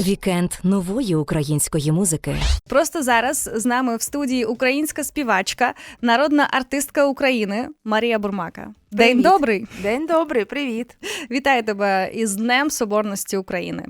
Вікенд нової української музики. Просто зараз з нами в студії українська співачка, народна артистка України Марія Бурмака. День добрий! День добрий, привіт. Вітаю тебе із Днем Соборності України.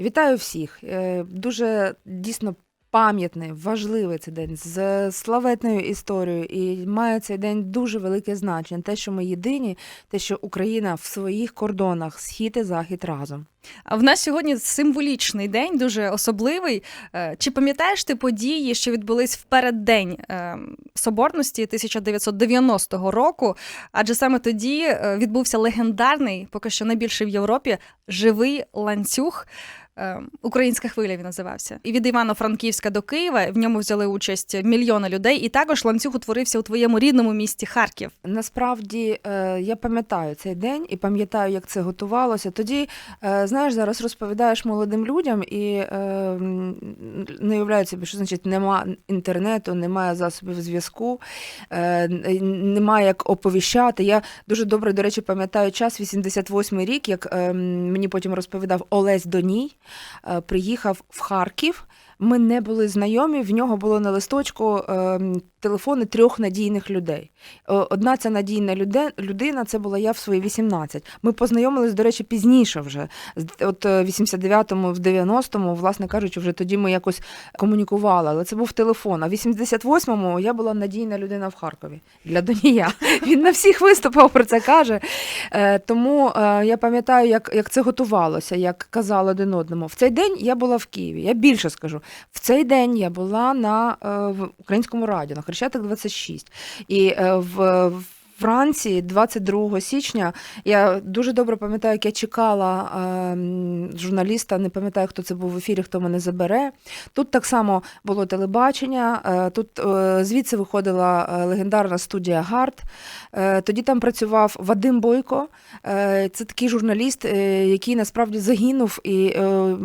Вітаю всіх. Е, Дуже дійсно пам'ятний, важливий цей день з славетною історією. І має цей день дуже велике значення. Те, що ми єдині, те, що Україна в своїх кордонах, схід і захід разом. А в нас сьогодні символічний день, дуже особливий. Е, Чи пам'ятаєш ти події, що відбулись в переддень е, Соборності 1990 року? Адже саме тоді е, відбувся легендарний, поки що найбільший в Європі, живий ланцюг. Е, Українська хвиля він називався. І від Івано-Франківська до Києва в ньому взяли участь мільйони людей. І також ланцюг утворився у твоєму рідному місті Харків. Насправді е, я пам'ятаю цей день і пам'ятаю, як це готувалося. Тоді, е, знаєш, зараз розповідаєш молодим людям і е, не уявляють собі, що значить нема інтернету, немає засобів зв'язку, немає як оповіщати. Я дуже добре, до речі, пам'ятаю час, 88-й рік, як е, мені потім розповідав Олесь Доній, приїхав в Харків. Ми не були знайомі. В нього було на листочку е, телефони трьох надійних людей. Е, Одна ця надійна людина це була я в свої 18. Ми познайомились, до речі, пізніше вже. От е, в 89-му, в 90-му, власне кажучи, вже тоді ми якось комунікували. Але це був телефон. А в 88-му я була надійна людина в Харкові для Донія. Він на всіх виступах про це каже. Е, Тому е, я пам'ятаю, як, як це готувалося, як казали один одному. В цей день я була в Києві. Я більше скажу. В цей день я була на е, в українському радіо, на Хрещатик 26. І е, в Вранці, 22 січня, я дуже добре пам'ятаю, як я чекала е, журналіста, не пам'ятаю, хто це був в ефірі, хто мене забере. Тут так само було телебачення, е, тут е, звідси виходила е, легендарна студія Гард. Е, Тоді там працював Вадим Бойко. Е, Це такий журналіст, е, який насправді загинув, і е,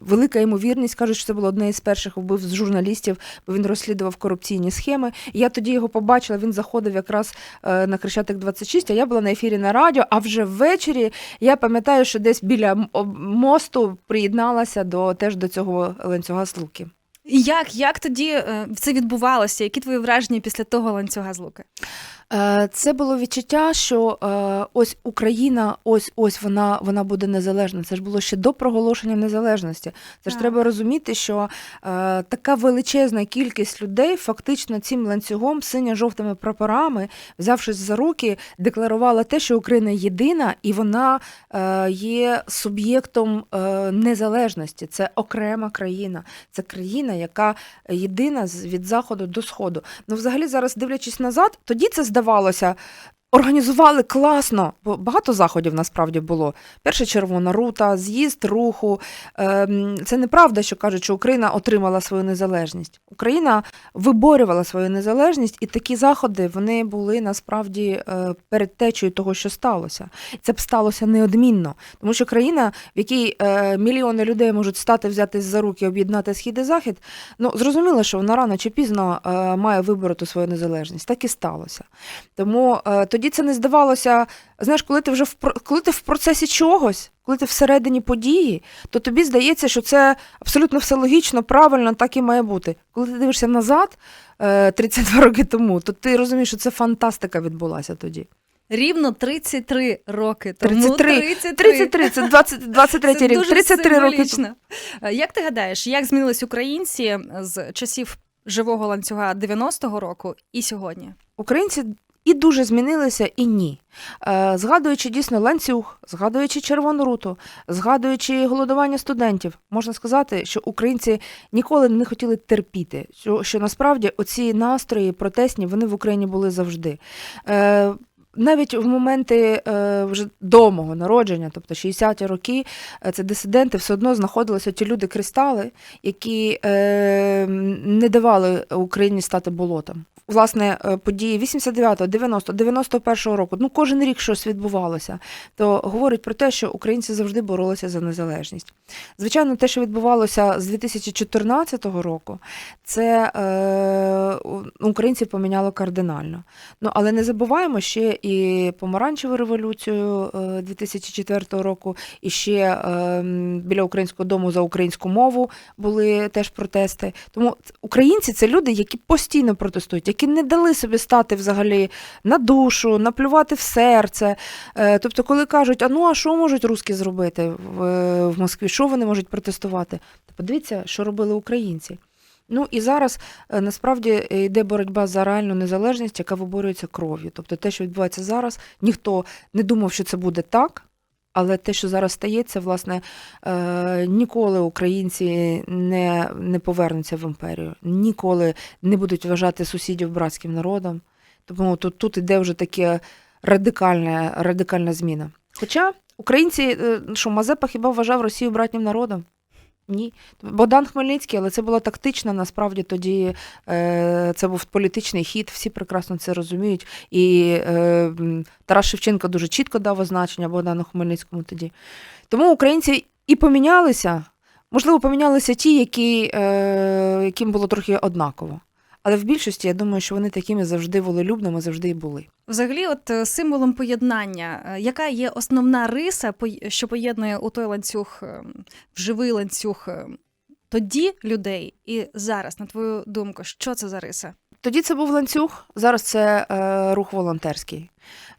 велика ймовірність кажуть, що це було одне із перших вбивств журналістів, бо він розслідував корупційні схеми. Я тоді його побачила. Він заходив якраз е, на Хрещатик 26, а я була на ефірі на радіо. А вже ввечері я пам'ятаю, що десь біля мосту приєдналася до теж до цього ланцюга слуки. Як, як тоді е, це відбувалося? Які твої враження після того ланцюга з луки? Е, Це було відчуття, що е, ось Україна, ось ось вона, вона буде незалежна. Це ж було ще до проголошення незалежності. Це ж треба розуміти, що е, така величезна кількість людей фактично цим ланцюгом, синьо-жовтими прапорами, взявшись за руки, декларувала те, що Україна єдина і вона є суб'єктом незалежності. Це окрема країна. Це країна, яка єдина від заходу до сходу. Ну, взагалі, зараз дивлячись назад, тоді це здавалося. Організували класно, бо багато заходів насправді було. Перша червона рута, з'їзд руху. Ем, Це неправда, що кажуть, що Україна отримала свою незалежність. Україна виборювала свою незалежність, і такі заходи вони були насправді е, передтечею того, що сталося. Це б сталося неодмінно, тому що країна, в якій е, мільйони людей можуть стати, взятись за руки, об'єднати схід і захід. Ну зрозуміло, що вона рано чи пізно е, має вибороти свою незалежність. Так і сталося. Тому е, тоді це не здавалося. Знаєш, коли ти вже в коли ти в процесі чогось, коли ти всередині події, то тобі здається, що це абсолютно все логічно, правильно, так і має бути. Коли ти дивишся назад е, 32 роки тому, то ти розумієш, що це фантастика відбулася тоді. Рівно 33 роки тому. 33. 33. 33, це 20, 23 Це рік, дуже 33 роки. Е, Як ти гадаєш, як змінились українці з часів живого ланцюга 90-го року і сьогодні? Українці і дуже змінилися, і ні. Е, Згадуючи дійсно ланцюг, згадуючи червону руту, згадуючи голодування студентів, можна сказати, що українці ніколи не хотіли терпіти. Що, що насправді оці настрої протестні вони в Україні були завжди. Навіть в моменти е, вже до мого народження, тобто 60-ті роки, е, це дисиденти, все одно знаходилися ті люди кристали, які е, не давали Україні стати болотом. Власне, е, події 89-го, 90-го, 91-го року, ну кожен рік щось відбувалося, то говорить про те, що українці завжди боролися за незалежність. Звичайно, те, що відбувалося з 2014 року, це е, у- українців поміняло кардинально. Ну але не забуваємо ще і помаранчеву революцію е, 2004 року, і ще е, біля українського дому за українську мову були теж протести. Тому українці це люди, які постійно протестують, які не дали собі стати взагалі на душу, наплювати в серце. Е, Тобто, коли кажуть, а ну а що можуть русські зробити в Москві? Що вони можуть протестувати? Подивіться, що робили українці. Ну і зараз е, насправді е, йде боротьба за реальну незалежність, яка виборюється кров'ю. Тобто те, що відбувається зараз, ніхто не думав, що це буде так. Але те, що зараз стається, власне, е, ніколи українці не, не повернуться в імперію, ніколи не будуть вважати сусідів братським народом. Тому тут, тут іде вже таке радикальна, радикальна зміна. Хоча українці, що Мазепа хіба вважав Росію братнім народом? Ні. Богдан Хмельницький, але це була тактична, насправді тоді е, це був політичний хід, всі прекрасно це розуміють. І е, Тарас Шевченко дуже чітко дав означення Богдану Хмельницькому тоді. Тому українці і помінялися, можливо, помінялися ті, які, е, яким було трохи однаково. Але в більшості я думаю, що вони такими завжди волелюбними, завжди і були. Взагалі, от е, символом поєднання, е, яка є основна риса, що поєднує у той ланцюг, е, в живий ланцюг тоді людей і зараз, на твою думку, що це за риса? Тоді це був ланцюг, зараз це е, рух волонтерський.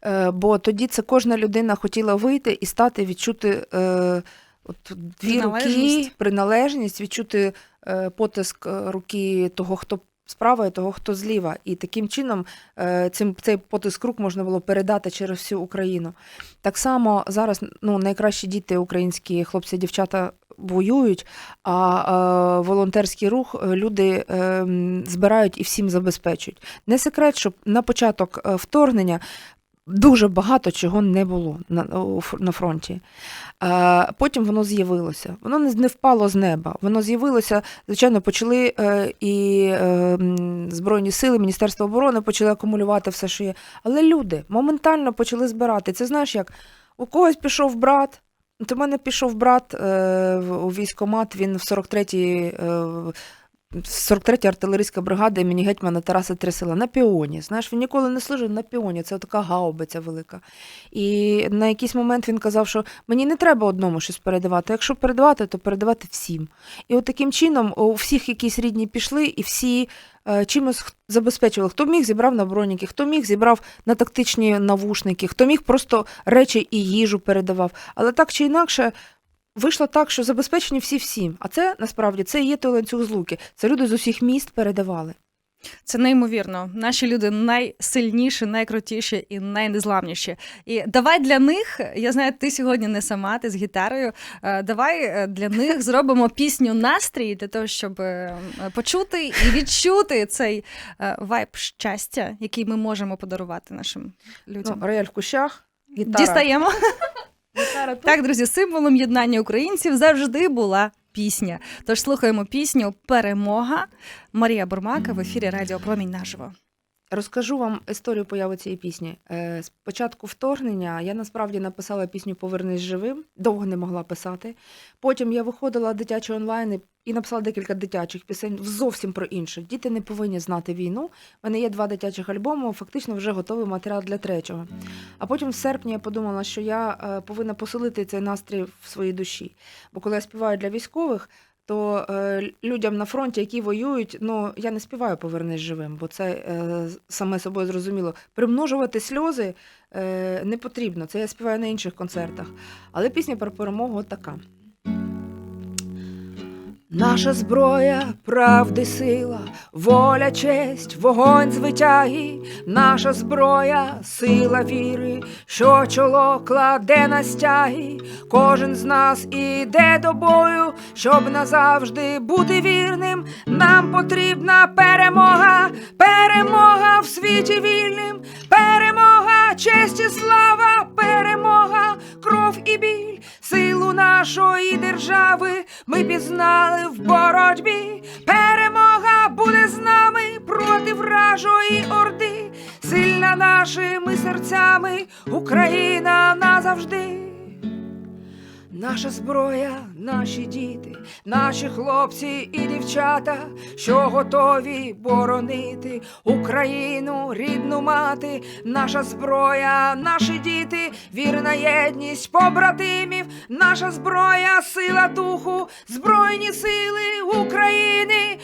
Е, бо тоді це кожна людина хотіла вийти і стати, відчути е, от, дві руки, Приналежність. приналежність, відчути е, потиск руки того, хто справа, і того, хто зліва. І таким чином е, цим, цей потиск рук можна було передати через всю Україну. Так само зараз ну, найкращі діти українські хлопці дівчата воюють, а е, волонтерський рух е, люди збирають і всім забезпечують. Не секрет, що на початок вторгнення дуже багато чого не було на, на фронті. Е, потім воно з'явилося. Воно не, впало з неба. Воно з'явилося, звичайно, почали е, і е, Збройні сили, Міністерство оборони почали акумулювати все, що є. Але люди моментально почали збирати. Це знаєш як? У когось пішов брат. У мене пішов брат е, у військкомат, він в 43-й, е, в 43-й артилерійська бригада імені гетьмана Тараса Тресила на піоні. Знаєш, він ніколи не служив на піоні, це така гаубиця велика. І на якийсь момент він казав, що мені не треба одному щось передавати. Якщо передавати, то передавати всім. І от таким чином у всіх якісь рідні пішли, і всі е, чимось забезпечували. Хто міг зібрав на броніки, хто міг зібрав на тактичні навушники, хто міг просто речі і їжу передавав. Але так чи інакше. Вийшло так, що забезпечені всі всім. А це насправді це і є той ланцюг злуки. Це люди з усіх міст передавали. Це неймовірно. Наші люди найсильніші, найкрутіші і найнезламніші. І давай для них, я знаю, ти сьогодні не сама, ти з гітарою. е, Давай е, для них зробимо пісню настрій для того, щоб е, почути і відчути цей вайб щастя, який ми можемо подарувати нашим людям. Ну, рояль в кущах, гітара. Дістаємо. Так, друзі, символом єднання українців завжди була пісня. Тож слухаємо пісню Перемога Марія Бурмака в ефірі Радіо Промінь наживо. Розкажу вам історію появи цієї пісні. Е, З початку вторгнення я насправді написала пісню Повернись живим, довго не могла писати. Потім я виходила дитячий онлайн і- написала декілька дитячих пісень зовсім про інших. Діти не повинні знати війну. У мене є два дитячих альбоми, фактично вже готовий матеріал для третього. А потім в серпні я подумала, що я е, повинна поселити цей настрій в своїй душі. Бо коли я співаю для військових, то е, людям на фронті, які воюють, ну я не співаю повернись живим, бо це е, саме собою зрозуміло. Примножувати сльози е, не потрібно. Це я співаю на інших концертах. Але пісня про перемогу така. Наша зброя, правди сила, воля, честь, вогонь звитяги, наша зброя, сила віри, що чоло кладе на стяги, кожен з нас іде до бою, щоб назавжди бути вірним. Нам потрібна перемога, перемога в світі вільним, перемога, честь і слава, перемога, кров і силу нашої держави ми пізнали в боротьбі. Перемога буде з нами проти вражої орди, сильна нашими серцями, Україна назавжди. Наша зброя, наші діти, наші хлопці і дівчата, що готові боронити Україну, рідну мати, наша зброя, наші діти, вірна єдність побратимів, наша зброя, сила духу, збройні сили України,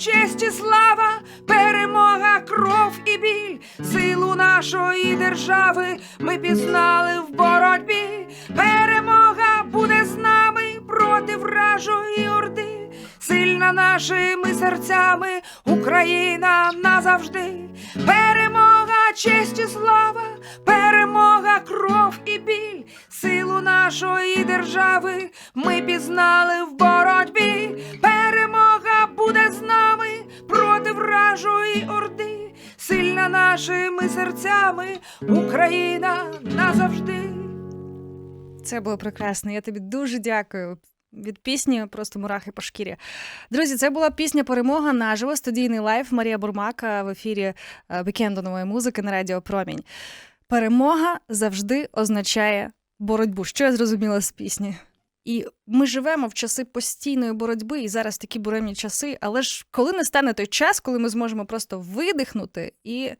честь і слава, перемога, кров і біль, силу нашої держави ми пізнали в боротьбі. Перемога буде з нами проти вражої орди. Сильна нашими серцями Україна назавжди. Перемога, честь і слава, перемога, кров і біль, силу нашої держави ми пізнали в боротьбі. Перемога нашими серцями Україна назавжди. Це було прекрасно. Я тобі дуже дякую. Від пісні просто мурахи по шкірі. Друзі, це була пісня Перемога наживо, студійний лайф Марія Бурмака в ефірі е, вікенду нової музики на Радіо Промінь. Перемога завжди означає боротьбу. Що я зрозуміла з пісні? І ми живемо в часи постійної боротьби, і зараз такі буремні часи. Але ж коли не стане той час, коли ми зможемо просто видихнути і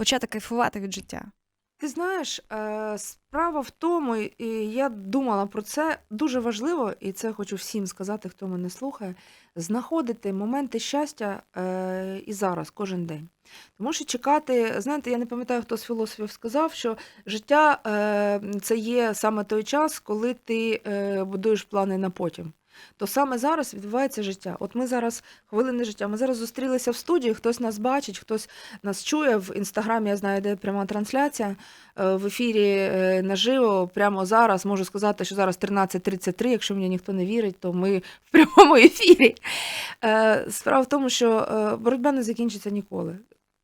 почати кайфувати від життя? Ти знаєш, е, справа в тому, і я думала про це дуже важливо, і це хочу всім сказати, хто мене слухає, знаходити моменти щастя е, і зараз, кожен день. Тому що чекати, знаєте, я не пам'ятаю, хто з філософів сказав, що життя е, це є саме той час, коли ти будуєш плани на потім. То саме зараз відбувається життя. От ми зараз хвилини життя. Ми зараз зустрілися в студії, хтось нас бачить, хтось нас чує. В інстаграмі я знаю, де пряма трансляція. Е, В ефірі е, наживо прямо зараз можу сказати, що зараз 13.33, Якщо мені ніхто не вірить, то ми в прямому ефірі. Е, Справа в тому, що боротьба не закінчиться ніколи.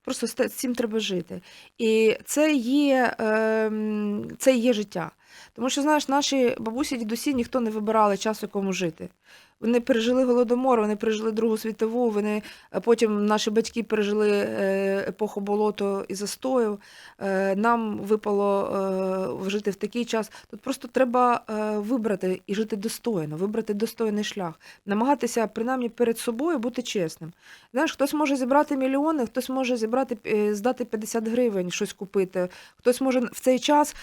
Просто з цим треба жити. І це є, ем, це є життя. Тому що, знаєш, наші бабусі, дідусі ніхто не вибирали час, в якому жити. Вони пережили голодомор, вони пережили Другу світову, вони е, потім наші батьки пережили е, епоху болоту і застою. Е, Нам випало жити в такий час. Тут просто треба вибрати і жити достойно, вибрати достойний шлях, намагатися принаймні перед собою бути чесним. Знаєш, хтось може зібрати мільйони, хтось може зібрати здати 50 гривень, щось купити, хтось може в цей час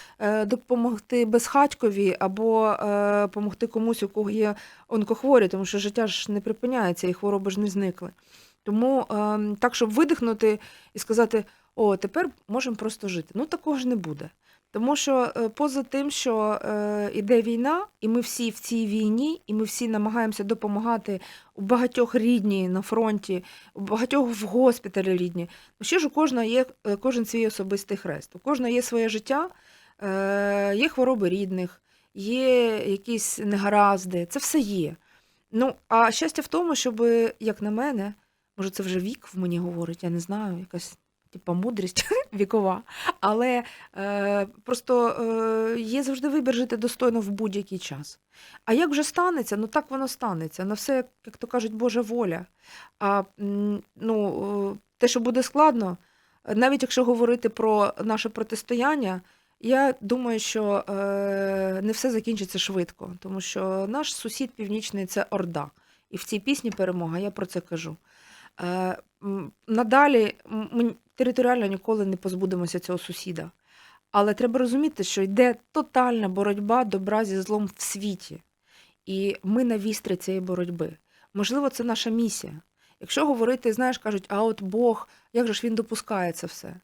допомогти безхатькові або допомогти комусь, у кого є онкохворі, тому що життя ж не припиняється і хвороби ж не зникли. Тому е, так, щоб видихнути і сказати: о, тепер можемо просто жити. Ну такого ж не буде. Тому що е, поза тим, що е, іде війна, і ми всі в цій війні, і ми всі намагаємося допомагати у багатьох рідні на фронті, у багатьох в госпіталі рідні. Ну, ще ж у кожного є е, кожен свій особистий хрест. У кожного є своє життя, е, є хвороби рідних, є якісь негаразди. Це все є. Ну, а щастя в тому, щоб, як на мене, може, це вже вік в мені говорить, я не знаю, якась типа мудрість вікова. Але е, просто е, є завжди вибір жити достойно в будь-який час. А як вже станеться, ну так воно станеться. На все, як то кажуть, Божа воля. А ну, е, те, що буде складно, навіть якщо говорити про наше протистояння, я думаю, що е, не все закінчиться швидко, тому що наш сусід північний це Орда. І в цій пісні перемога, я про це кажу. Е, надалі ми територіально ніколи не позбудемося цього сусіда. Але треба розуміти, що йде тотальна боротьба добра зі злом в світі. І ми на вістрі цієї боротьби. Можливо, це наша місія. Якщо говорити, знаєш, кажуть, а от Бог, як же ж він допускає це все?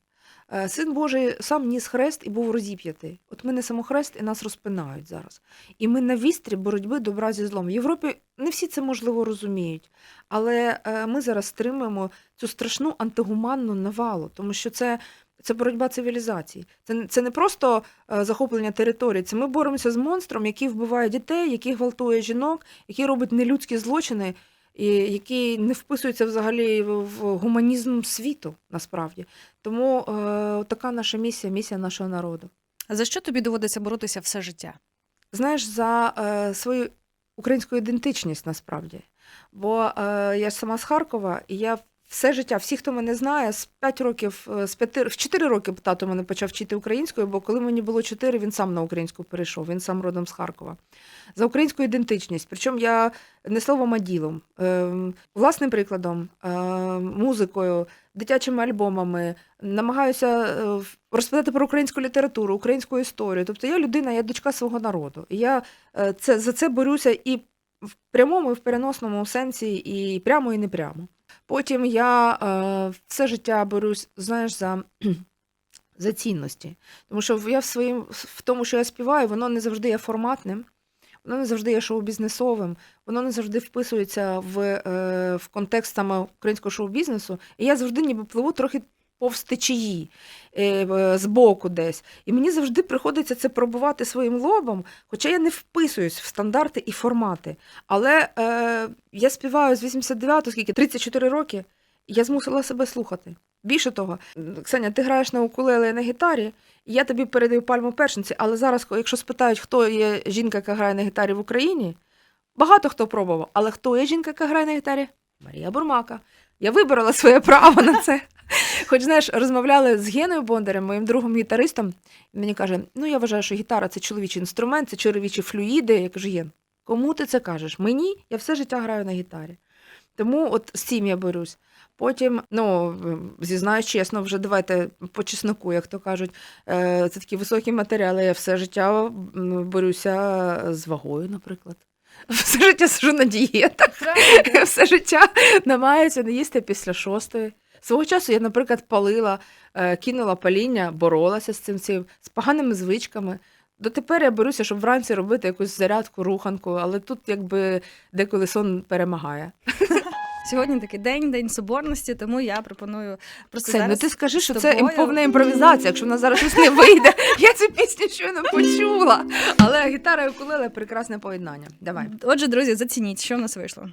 Е, Син Божий сам ніс хрест і був розіп'ятий. От ми несемо хрест і нас розпинають зараз. І ми на вістрі боротьби добра зі злом. В Європі не всі це можливо розуміють, але е, ми зараз стримуємо цю страшну антигуманну навалу, тому що це. Це боротьба цивілізацій. Це, це не просто е, захоплення території. Це ми боремося з монстром, який вбиває дітей, який гвалтує жінок, який робить нелюдські злочини, який не вписується взагалі в, гуманізм світу, насправді. Тому е, така наша місія, місія нашого народу. А за що тобі доводиться боротися все життя? Знаєш, за е, свою українську ідентичність насправді. Бо е, я ж сама з Харкова, і я все життя, всі, хто мене знає, з 5 років, е, з 5, в 4 роки тато мене почав вчити українською, бо коли мені було 4, він сам на українську перейшов, він сам родом з Харкова. За українську ідентичність. Причому я не словом, а ділом, Ем, власним прикладом, е, музикою, дитячими альбомами, намагаюся е, розповідати про українську літературу, українську історію. Тобто я людина, я дочка свого народу. І я це, за це борюся і в прямому, і в переносному сенсі, і прямо, і не прямо. Потім я е, все життя борюсь, знаєш, за, за цінності. Тому що я в, своїм, в тому, що я співаю, воно не завжди є форматним, воно не завжди є шоу-бізнесовим, воно не завжди вписується в, е, в контекст саме українського шоу-бізнесу. І я завжди ніби пливу трохи повз течії, е, в- збоку десь. І мені завжди приходиться це пробувати своїм лобом, хоча я не вписуюсь в стандарти і формати. Але е, я співаю з 89-го, скільки 34 роки, я змусила себе слухати. Більше того, Ксеня, ти граєш на укулеле на гітарі, і я тобі передаю пальму першенці, але зараз, якщо спитають, хто є жінка, яка грає на гітарі в Україні, багато хто пробував, але хто є жінка, яка грає на гітарі? Марія Бурмака. Я вибрала своє право на це. Хоч знаєш, розмовляли з Геною Бондарем, моїм другом гітаристом. Він мені каже: ну я вважаю, що гітара це чоловічий інструмент, це чоловічі флюїди. Я кажу, Ген, кому ти це кажеш? Мені я все життя граю на гітарі. Тому от з цим я борюсь. Потім, ну зізнаюсь чесно, вже давайте по чесноку, як то кажуть, е, це такі високі матеріали. Я все життя борюся з вагою, наприклад. Все життя сижу на дієтах. Все життя намагаюся не їсти після шостої. Свого часу я, наприклад, палила, е, кинула паління, боролася з цим всім, з поганими звичками. Дотепер я беруся, щоб вранці робити якусь зарядку, руханку, але тут якби деколи сон перемагає. Сьогодні такий день, день соборності, тому я пропоную просто Ксень, ну ти скажи, що з це повна імпровізація, якщо в нас зараз щось не вийде. Я цю пісню щойно почула. Але гітара і укулеле – прекрасне поєднання. Давай. Отже, друзі, зацініть, що в нас вийшло.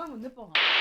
По-моєму, непогано.